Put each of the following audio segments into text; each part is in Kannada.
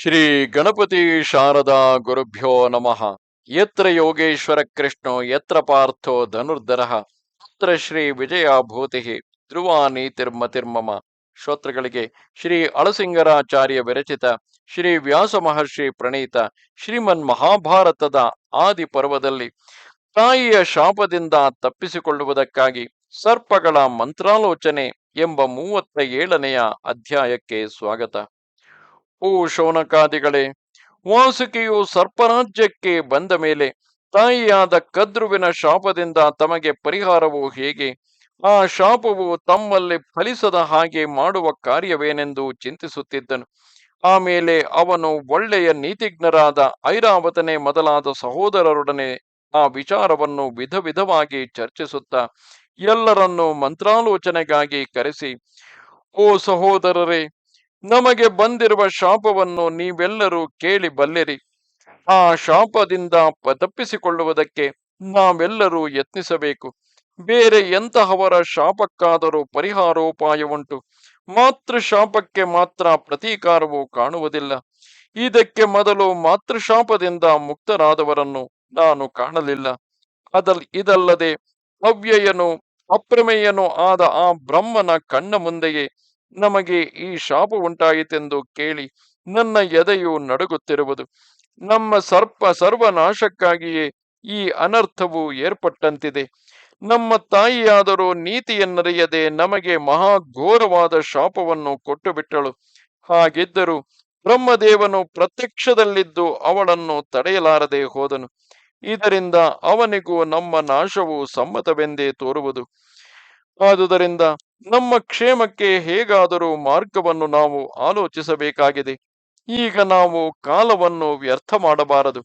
ಶ್ರೀ ಗಣಪತಿ ಶಾರದಾ ಗುರುಭ್ಯೋ ನಮಃ. ಯತ್ರ ಯೋಗೇಶ್ವರ ಕೃಷ್ಣೋ, ಯತ್ರ ಪಾರ್ಥೋ ಧನುರ್ಧರ. ತತ್ರ ಶ್ರೀ ವಿಜಯ ಭೂತಿ ಧ್ರುವ ನೀತಿರ್ಮತಿರ್ಮಮ ಶ್ರೋತ್ರಗಳಿಗೆ ಶ್ರೀ ಅಳಸಿಂಗರಾಚಾರ್ಯ ವಿರಚಿತ, ಶ್ರೀ ವ್ಯಾಸ ಮಹರ್ಷಿ ಪ್ರಣೀತ, ಶ್ರೀಮನ್ ಮಹಾಭಾರತದ ಆದಿ ಪರ್ವದಲ್ಲಿ ತಾಯಿಯ ಶಾಪದಿಂದ ತಪ್ಪಿಸಿಕೊಳ್ಳುವುದಕ್ಕಾಗಿ ಸರ್ಪಗಳ ಮಂತ್ರಾಲೋಚನೆ ಎಂಬ ಮೂವತ್ತ ಏಳನೆಯ ಅಧ್ಯಾಯಕ್ಕೆ ಸ್ವಾಗತ. ಓ ಶೌನಕಾದಿಗಳೇ, ವಾಸುಕಿಯು ಸರ್ಪರಾಜ್ಯಕ್ಕೆ ಬಂದ ಮೇಲೆ ತಾಯಿಯಾದ ಕದ್ರುವಿನ ಶಾಪದಿಂದ ತಮಗೆ ಪರಿಹಾರವು ಹೇಗೆ? ಆ ಶಾಪವು ತಮ್ಮಲ್ಲಿ ಫಲಿಸದ ಹಾಗೆ ಮಾಡುವ ಕಾರ್ಯವೇನೆಂದು ಚಿಂತಿಸುತ್ತಿದ್ದನು. ಆಮೇಲೆ ಅವನು ಒಳ್ಳೆಯ ನೀತಿಜ್ಞರಾದ ಐರಾವತನೆ ಮೊದಲಾದ ಸಹೋದರರೊಡನೆ ಆ ವಿಚಾರವನ್ನು ವಿಧ ವಿಧವಾಗಿ ಚರ್ಚಿಸುತ್ತಾ ಎಲ್ಲರನ್ನೂ ಮಂತ್ರಾಲೋಚನೆಗಾಗಿ ಕರೆಸಿ, ಓ ಸಹೋದರರೇ ನಮಗೆ ಬಂದಿರುವ ಶಾಪವನ್ನು ನೀವೆಲ್ಲರೂ ಕೇಳಿ ಬಲ್ಲಿರಿ. ಆ ಶಾಪದಿಂದ ತಪ್ಪಿಸಿಕೊಳ್ಳುವುದಕ್ಕೆ ನಾವೆಲ್ಲರೂ ಯತ್ನಿಸಬೇಕು. ಬೇರೆ ಎಂತಹವರ ಶಾಪಕ್ಕಾದರೂ ಪರಿಹಾರೋಪಾಯವುಂಟು. ಮಾತೃ ಶಾಪಕ್ಕೆ ಮಾತ್ರ ಪ್ರತೀಕಾರವು ಕಾಣುವುದಿಲ್ಲ. ಇದಕ್ಕೆ ಮೊದಲು ಮಾತೃಶಾಪದಿಂದ ಮುಕ್ತರಾದವರನ್ನು ನಾನು ಕಾಣಲಿಲ್ಲ. ಅದಲ್, ಇದಲ್ಲದೆ ಅವ್ಯಯನು ಅಪ್ರಮೇಯನು ಆದ ಆ ಬ್ರಹ್ಮನ ಕಣ್ಣ ಮುಂದೆಯೇ ನಮಗೆ ಈ ಶಾಪ ಉಂಟಾಯಿತೆಂದು ಕೇಳಿ ನನ್ನ ಎದೆಯು ನಡುಗುತ್ತಿರುವುದು. ನಮ್ಮ ಸರ್ಪ ಸರ್ವನಾಶಕ್ಕಾಗಿಯೇ ಈ ಅನರ್ಥವು ಏರ್ಪಟ್ಟಂತಿದೆ. ನಮ್ಮ ತಾಯಿಯಾದರೂ ನೀತಿಯನ್ನರಿಯದೆ ನಮಗೆ ಮಹಾಘೋರವಾದ ಶಾಪವನ್ನು ಕೊಟ್ಟು ಬಿಟ್ಟಳು ಹಾಗಿದ್ದರೂ ಬ್ರಹ್ಮದೇವನು ಪ್ರತ್ಯಕ್ಷದಲ್ಲಿದ್ದು ಅವಳನ್ನು ತಡೆಯಲಾರದೆ ಹೋದನು. ಇದರಿಂದ ಅವನಿಗೂ ನಮ್ಮ ನಾಶವು ಸಮ್ಮತವೆಂದೇ ತೋರುವುದು. ಆದುದರಿಂದ ನಮ್ಮ ಕ್ಷೇಮಕ್ಕೆ ಹೇಗಾದರೂ ಮಾರ್ಗವನ್ನು ನಾವು ಆಲೋಚಿಸಬೇಕಾಗಿದೆ. ಈಗ ನಾವು ಕಾಲವನ್ನು ವ್ಯರ್ಥ ಮಾಡಬಾರದು.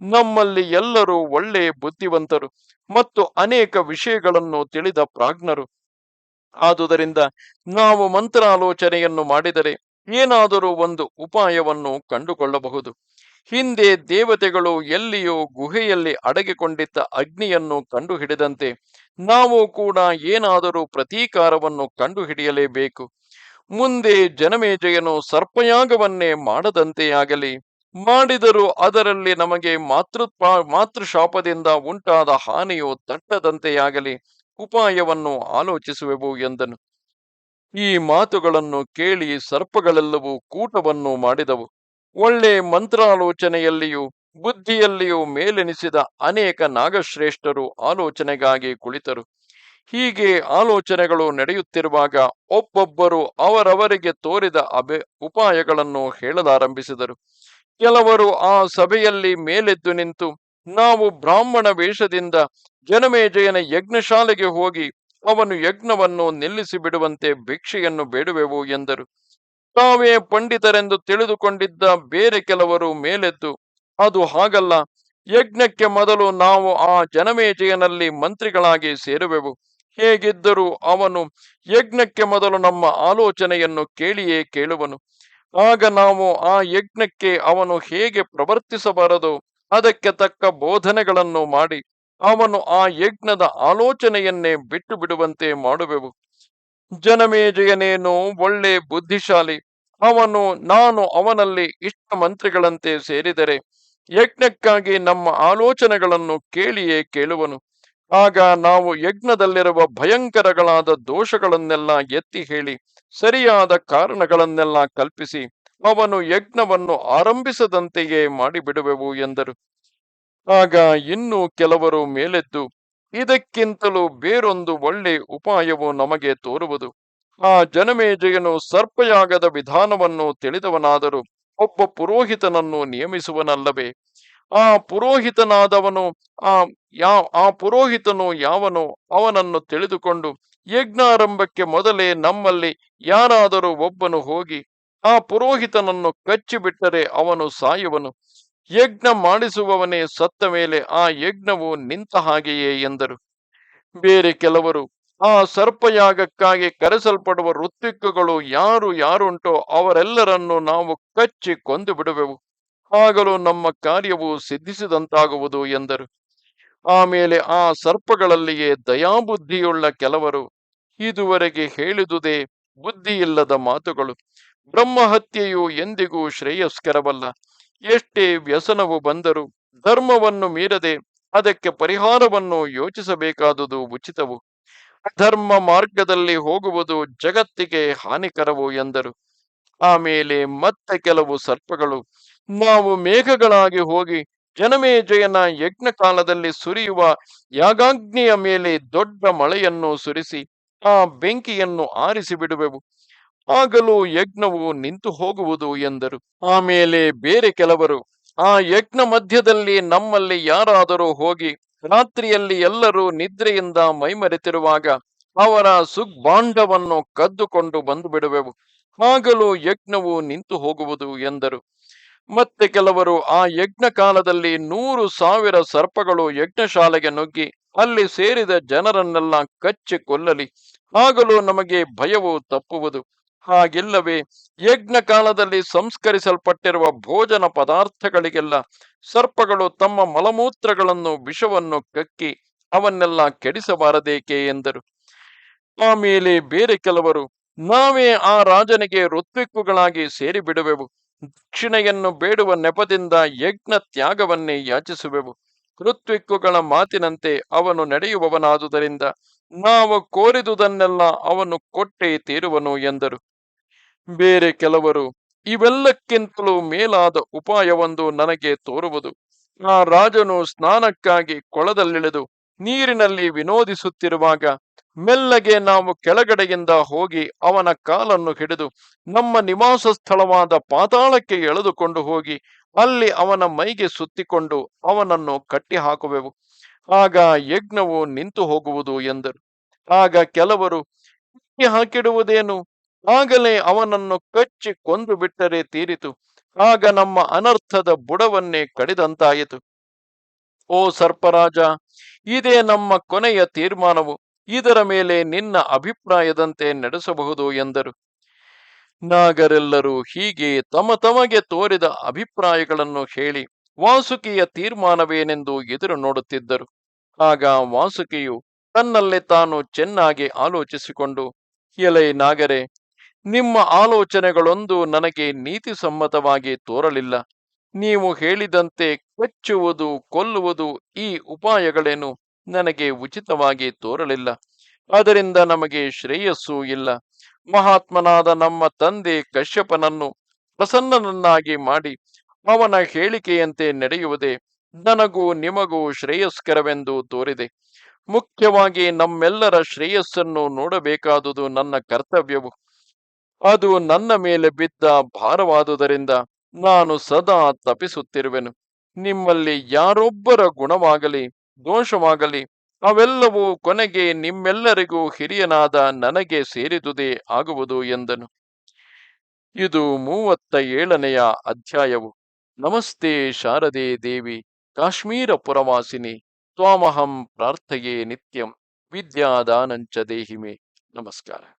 ನಮ್ಮಲ್ಲಿ ಎಲ್ಲರೂ ಒಳ್ಳೆ ಬುದ್ಧಿವಂತರು ಮತ್ತು ಅನೇಕ ವಿಷಯಗಳನ್ನು ತಿಳಿದ ಪ್ರಾಜ್ಞರು. ಆದುದರಿಂದ ನಾವು ಮಂತ್ರಾಲೋಚನೆಯನ್ನು ಮಾಡಿದರೆ ಏನಾದರೂ ಒಂದು ಉಪಾಯವನ್ನು ಕಂಡುಕೊಳ್ಳಬಹುದು. ಹಿಂದೆ ದೇವತೆಗಳು ಎಲ್ಲಿಯೋ ಗುಹೆಯಲ್ಲಿ ಅಡಗಿಕೊಂಡಿದ್ದ ಅಗ್ನಿಯನ್ನು ಕಂಡುಹಿಡಿದಂತೆ ನಾವು ಕೂಡ ಏನಾದರೂ ಪ್ರತೀಕಾರವನ್ನು ಕಂಡುಹಿಡಿಯಲೇಬೇಕು. ಮುಂದೆ ಜನಮೇಜಯನು ಸರ್ಪಯಾಗವನ್ನೇ ಮಾಡದಂತೆಯಾಗಲಿ, ಮಾಡಿದರೂ ಅದರಲ್ಲಿ ನಮಗೆ ಮಾತೃತ್ವ, ಮಾತೃಶಾಪದಿಂದ ಉಂಟಾದ ಹಾನಿಯು ತಟ್ಟದಂತೆಯಾಗಲಿ ಉಪಾಯವನ್ನು ಆಲೋಚಿಸುವೆವು ಎಂದನು. ಈ ಮಾತುಗಳನ್ನು ಕೇಳಿ ಸರ್ಪಗಳೆಲ್ಲವೂ ಕೂಟವನ್ನು ಮಾಡಿದವು. ಒಳ್ಳೆ ಮಂತ್ರಾಲೋಚನೆಯಲ್ಲಿಯೂ, ಬುದ್ಧಿಯಲ್ಲಿಯೂ ಮೇಲೆನಿಸಿದ ಅನೇಕ ನಾಗಶ್ರೇಷ್ಠರು ಆಲೋಚನೆಗಾಗಿ ಕುಳಿತರು. ಹೀಗೆ ಆಲೋಚನೆಗಳು ನಡೆಯುತ್ತಿರುವಾಗ ಒಬ್ಬೊಬ್ಬರು ಅವರವರಿಗೆ ತೋರಿದ ಅಬೆ ಉಪಾಯಗಳನ್ನು ಹೇಳಲಾರಂಭಿಸಿದರು. ಕೆಲವರು ಆ ಸಭೆಯಲ್ಲಿ ಮೇಲೆದ್ದು ನಿಂತು, ನಾವು ಬ್ರಾಹ್ಮಣ ವೇಷದಿಂದ ಜನಮೇಜಯನ ಯಜ್ಞಶಾಲೆಗೆ ಹೋಗಿ ಅವನು ಯಜ್ಞವನ್ನು ನಿಲ್ಲಿಸಿ ಬಿಡುವಂತೆ ಭಿಕ್ಷೆಯನ್ನು ಬೇಡುವೆವು ಎಂದರು. ತಾವೇ ಪಂಡಿತರೆಂದು ತಿಳಿದುಕೊಂಡಿದ್ದ ಬೇರೆ ಕೆಲವರು ಮೇಲೆದ್ದು, ಅದು ಹಾಗಲ್ಲ, ಯಜ್ಞಕ್ಕೆ ಮೊದಲು ನಾವು ಆ ಜನಮೇಜಯನಲ್ಲಿ ಮಂತ್ರಿಗಳಾಗಿ ಸೇರುವೆವು. ಹೇಗಿದ್ದರೂ ಅವನು ಯಜ್ಞಕ್ಕೆ ಮೊದಲು ನಮ್ಮ ಆಲೋಚನೆಯನ್ನು ಕೇಳಿಯೇ ಕೇಳುವನು. ಆಗ ನಾವು ಆ ಯಜ್ಞಕ್ಕೆ ಅವನು ಹೇಗೆ ಪ್ರವರ್ತಿಸಬಾರದು, ಅದಕ್ಕೆ ತಕ್ಕ ಬೋಧನೆಗಳನ್ನು ಮಾಡಿ, ಅವನು ಆ ಯಜ್ಞದ ಆಲೋಚನೆಯನ್ನೇ ಬಿಟ್ಟು ಬಿಡುವಂತೆ ಮಾಡುವೆವು. ಜನಮೇಜಯನೇನು ಒಳ್ಳೆ ಬುದ್ಧಿಶಾಲಿ ಅವನು, ನಾನು ಅವನಲ್ಲಿ ಇಷ್ಟ ಮಂತ್ರಿಗಳಂತೆ ಸೇರಿದರೆ ಯಜ್ಞಕ್ಕಾಗಿ ನಮ್ಮ ಆಲೋಚನೆಗಳನ್ನು ಕೇಳಿಯೇ ಕೇಳುವನು. ಆಗ ನಾವು ಯಜ್ಞದಲ್ಲಿರುವ ಭಯಂಕರಗಳಾದ ದೋಷಗಳನ್ನೆಲ್ಲ ಎತ್ತಿ ಹೇಳಿ, ಸರಿಯಾದ ಕಾರಣಗಳನ್ನೆಲ್ಲ ಕಲ್ಪಿಸಿ, ಅವನು ಯಜ್ಞವನ್ನು ಆರಂಭಿಸದಂತೆಯೇ ಮಾಡಿಬಿಡುವೆವು ಎಂದರು. ಆಗ ಇನ್ನೂ ಕೆಲವರು ಮೇಲೆದ್ದು, ಇದಕ್ಕಿಂತಲೂ ಬೇರೊಂದು ಒಳ್ಳೆ ಉಪಾಯವು ನಮಗೆ ತೋರುವುದು. ಆ ಜನಮೇಜಯನು ಸರ್ಪಯಾಗದ ವಿಧಾನವನ್ನು ತಿಳಿದವನಾದರೂ ಒಬ್ಬ ಪುರೋಹಿತನನ್ನು ನಿಯಮಿಸುವನಲ್ಲವೇ? ಆ ಪುರೋಹಿತನಾದವನು, ಆ ಯಾ, ಆ ಪುರೋಹಿತನು ಯಾವನೋ? ಅವನನ್ನು ತಿಳಿದುಕೊಂಡು ಯಜ್ಞಾರಂಭಕ್ಕೆ ಮೊದಲೇ ನಮ್ಮಲ್ಲಿ ಯಾರಾದರೂ ಒಬ್ಬನು ಹೋಗಿ ಆ ಪುರೋಹಿತನನ್ನು ಕಚ್ಚಿಬಿಟ್ಟರೆ ಅವನು ಸಾಯುವನು. ಯಜ್ಞ ಮಾಡಿಸುವವನೇ ಸತ್ತ ಮೇಲೆ ಆ ಯಜ್ಞವು ನಿಂತ ಹಾಗೆಯೇ ಎಂದರು. ಬೇರೆ ಕೆಲವರು ಆ ಸರ್ಪಯಾಗಕ್ಕಾಗಿ ಕರೆಸಲ್ಪಡುವ ಋತ್ವಿಕ್ಕುಗಳು ಯಾರು ಯಾರುಂಟೋ ಅವರೆಲ್ಲರನ್ನು ನಾವು ಕಚ್ಚಿ ಕೊಂದು ಬಿಡುವೆವು. ಆಗಲೂ ನಮ್ಮ ಕಾರ್ಯವು ಸಿದ್ಧಿಸಿದಂತಾಗುವುದು ಎಂದರು. ಆಮೇಲೆ ಆ ಸರ್ಪಗಳಲ್ಲಿಯೇ ದಯಾಬುದ್ಧಿಯುಳ್ಳ ಕೆಲವರು ಇದುವರೆಗೆ ಹೇಳಿದುದೇ ಬುದ್ಧಿಯಿಲ್ಲದ ಮಾತುಗಳು. ಬ್ರಹ್ಮಹತ್ಯೆಯು ಎಂದಿಗೂ ಶ್ರೇಯಸ್ಕರವಲ್ಲ. ಎಷ್ಟೇ ವ್ಯಸನವು ಬಂದರೂ ಧರ್ಮವನ್ನು ಮೀರದೆ ಅದಕ್ಕೆ ಪರಿಹಾರವನ್ನು ಯೋಚಿಸಬೇಕಾದುದು ಉಚಿತವು. ಅಧರ್ಮ ಮಾರ್ಗದಲ್ಲಿ ಹೋಗುವುದು ಜಗತ್ತಿಗೆ ಹಾನಿಕರವು ಎಂದರು. ಆಮೇಲೆ ಮತ್ತೆ ಕೆಲವು ಸರ್ಪಗಳು, ನಾವು ಮೇಘಗಳಾಗಿ ಹೋಗಿ ಜನಮೇಜಯನ ಯಜ್ಞ ಕಾಲದಲ್ಲಿ ಸುರಿಯುವ ಯಾಗಾಗ್ನಿಯ ಮೇಲೆ ದೊಡ್ಡ ಮಳೆಯನ್ನು ಸುರಿಸಿ ಆ ಬೆಂಕಿಯನ್ನು ಆರಿಸಿ ಬಿಡುವೆವು ಆಗಲೂ ಯಜ್ಞವು ನಿಂತು ಹೋಗುವುದು ಎಂದರು. ಆಮೇಲೆ ಬೇರೆ ಕೆಲವರು, ಆ ಯಜ್ಞ ಮಧ್ಯದಲ್ಲಿ ನಮ್ಮಲ್ಲಿ ಯಾರಾದರೂ ಹೋಗಿ ರಾತ್ರಿಯಲ್ಲಿ ಎಲ್ಲರೂ ನಿದ್ರೆಯಿಂದ ಮೈಮರೆತಿರುವಾಗ ಅವರ ಸುಗ್ಬಾಂಡವನ್ನು ಕದ್ದುಕೊಂಡು ಬಂದು ಬಿಡುವೆವು. ಆಗಲೂ ಯಜ್ಞವು ನಿಂತು ಹೋಗುವುದು ಎಂದರು. ಮತ್ತೆ ಕೆಲವರು ಆ ಯಜ್ಞ ಕಾಲದಲ್ಲಿ ನೂರು ಸಾವಿರ ಸರ್ಪಗಳು ಯಜ್ಞಶಾಲೆಗೆ ನುಗ್ಗಿ ಅಲ್ಲಿ ಸೇರಿದ ಜನರನ್ನೆಲ್ಲ ಕಚ್ಚಿ ಕೊಲ್ಲಲಿ ಆಗಲೂ ನಮಗೆ ಭಯವು ತಪ್ಪುವುದು. ಹಾಗಿಲ್ಲವೇ? ಯಜ್ಞ ಕಾಲದಲ್ಲಿ ಸಂಸ್ಕರಿಸಲ್ಪಟ್ಟಿರುವ ಭೋಜನ ಪದಾರ್ಥಗಳಿಗೆಲ್ಲ ಸರ್ಪಗಳು ತಮ್ಮ ಮಲಮೂತ್ರಗಳನ್ನು ವಿಷವನ್ನು ಕಕ್ಕಿ ಅವನ್ನೆಲ್ಲ ಕೆಡಿಸಬಾರದೇಕೆ ಎಂದರು. ಆಮೇಲೆ ಬೇರೆ ಕೆಲವರು, ನಾವೇ ಆ ರಾಜನಿಗೆ ಋತ್ವಿಕ್ಕುಗಳಾಗಿ ಸೇರಿಬಿಡುವೆವು. ದಕ್ಷಿಣೆಯನ್ನು ಬೇಡುವ ನೆಪದಿಂದ ಯಜ್ಞ ತ್ಯಾಗವನ್ನೇ ಯಾಚಿಸುವೆವು. ಋತ್ವಿಕ್ಕುಗಳ ಮಾತಿನಂತೆ ಅವನು ನಡೆಯುವವನಾದುದರಿಂದ ನಾವು ಕೋರಿದುದನ್ನೆಲ್ಲ ಅವನು ಕೊಟ್ಟೇ ತೀರುವನು ಎಂದರು. ಬೇರೆ ಕೆಲವರು ಇವೆಲ್ಲಕ್ಕಿಂತಲೂ ಮೇಲಾದ ಉಪಾಯವೊಂದು ನನಗೆ ತೋರುವುದು. ಆ ರಾಜನು ಸ್ನಾನಕ್ಕಾಗಿ ಕೊಳದಲ್ಲಿಳಿದು ನೀರಿನಲ್ಲಿ ವಿನೋದಿಸುತ್ತಿರುವಾಗ ಮೆಲ್ಲಗೆ ನಾವು ಕೆಳಗಡೆಯಿಂದ ಹೋಗಿ ಅವನ ಕಾಲನ್ನು ಹಿಡಿದು ನಮ್ಮ ನಿವಾಸ ಸ್ಥಳವಾದ ಪಾತಾಳಕ್ಕೆ ಎಳೆದುಕೊಂಡು ಹೋಗಿ ಅಲ್ಲಿ ಅವನ ಮೈಗೆ ಸುತ್ತಿಕೊಂಡು ಅವನನ್ನು ಕಟ್ಟಿ ಹಾಕುವೆವು ಆಗ ಯಜ್ಞವು ನಿಂತು ಹೋಗುವುದು ಎಂದರು. ಆಗ ಕೆಲವರು ಕಟ್ಟಿ ಹಾಕಿಡುವುದೇನು ಆಗಲೇ ಅವನನ್ನು ಕಚ್ಚಿ ಕೊಂದು ಬಿಟ್ಟರೆ ತೀರಿತು. ಆಗ ನಮ್ಮ ಅನರ್ಥದ ಬುಡವನ್ನೇ ಕಡಿದಂತಾಯಿತು. ಓ ಸರ್ಪರಾಜ, ಇದೇ ನಮ್ಮ ಕೊನೆಯ ತೀರ್ಮಾನವು. ಇದರ ಮೇಲೆ ನಿನ್ನ ಅಭಿಪ್ರಾಯದಂತೆ ನಡೆಸಬಹುದು ಎಂದರು. ನಾಗರೆಲ್ಲರೂ ಹೀಗೆ ತಮ ತಮಗೆ ತೋರಿದ ಅಭಿಪ್ರಾಯಗಳನ್ನು ಹೇಳಿ ವಾಸುಕಿಯ ತೀರ್ಮಾನವೇನೆಂದು ಎದುರು ನೋಡುತ್ತಿದ್ದರು. ಆಗ ವಾಸುಕಿಯು ತನ್ನಲ್ಲೇ ತಾನು ಚೆನ್ನಾಗಿ ಆಲೋಚಿಸಿಕೊಂಡು, ಎಲೆ ನಾಗರೆ, ನಿಮ್ಮ ಆಲೋಚನೆಗಳೊಂದು ನನಗೆ ನೀತಿಸಮ್ಮತವಾಗಿ ತೋರಲಿಲ್ಲ. ನೀವು ಹೇಳಿದಂತೆ ಕಚ್ಚುವುದು, ಕೊಲ್ಲುವುದು ಈ ಉಪಾಯಗಳೇನು ನನಗೆ ಉಚಿತವಾಗಿ ತೋರಲಿಲ್ಲ. ಅದರಿಂದ ನಮಗೆ ಶ್ರೇಯಸ್ಸೂ ಇಲ್ಲ. ಮಹಾತ್ಮನಾದ ನಮ್ಮ ತಂದೆ ಕಶ್ಯಪನನ್ನು ಪ್ರಸನ್ನನನ್ನಾಗಿ ಮಾಡಿ ಅವನ ಹೇಳಿಕೆಯಂತೆ ನಡೆಯುವುದೇ ನನಗೂ ನಿಮಗೂ ಶ್ರೇಯಸ್ಕರವೆಂದು ತೋರಿದೆ. ಮುಖ್ಯವಾಗಿ ನಮ್ಮೆಲ್ಲರ ಶ್ರೇಯಸ್ಸನ್ನು ನೋಡಬೇಕಾದುದು ನನ್ನ ಕರ್ತವ್ಯವು. ಅದು ನನ್ನ ಮೇಲೆ ಬಿದ್ದ ಭಾರವಾದುದರಿಂದ ನಾನು ಸದಾ ತಪಿಸುತ್ತಿರುವೆನು ನಿಮ್ಮಲ್ಲಿ ಯಾರೊಬ್ಬರ ಗುಣವಾಗಲಿ, ದೋಷವಾಗಲಿ ಅವೆಲ್ಲವೂ ಕೊನೆಗೆ ನಿಮ್ಮೆಲ್ಲರಿಗೂ ಹಿರಿಯನಾದ ನನಗೆ ಸೇರಿದುದೇ ಆಗುವುದು ಎಂದನು. ಇದು ಮೂವತ್ತ ಏಳನೆಯ ಅಧ್ಯಾಯವು. ನಮಸ್ತೆ ಶಾರದೆ ದೇವಿ, ಕಾಶ್ಮೀರ ಪುರವಾಸಿನಿ, ತ್ವಾಮಹಂ ಪ್ರಾರ್ಥೆಯೇ ನಿತ್ಯಂ, ವಿದ್ಯಾದಾನಂಚ ದೇಹಿಮೆ. ನಮಸ್ಕಾರ.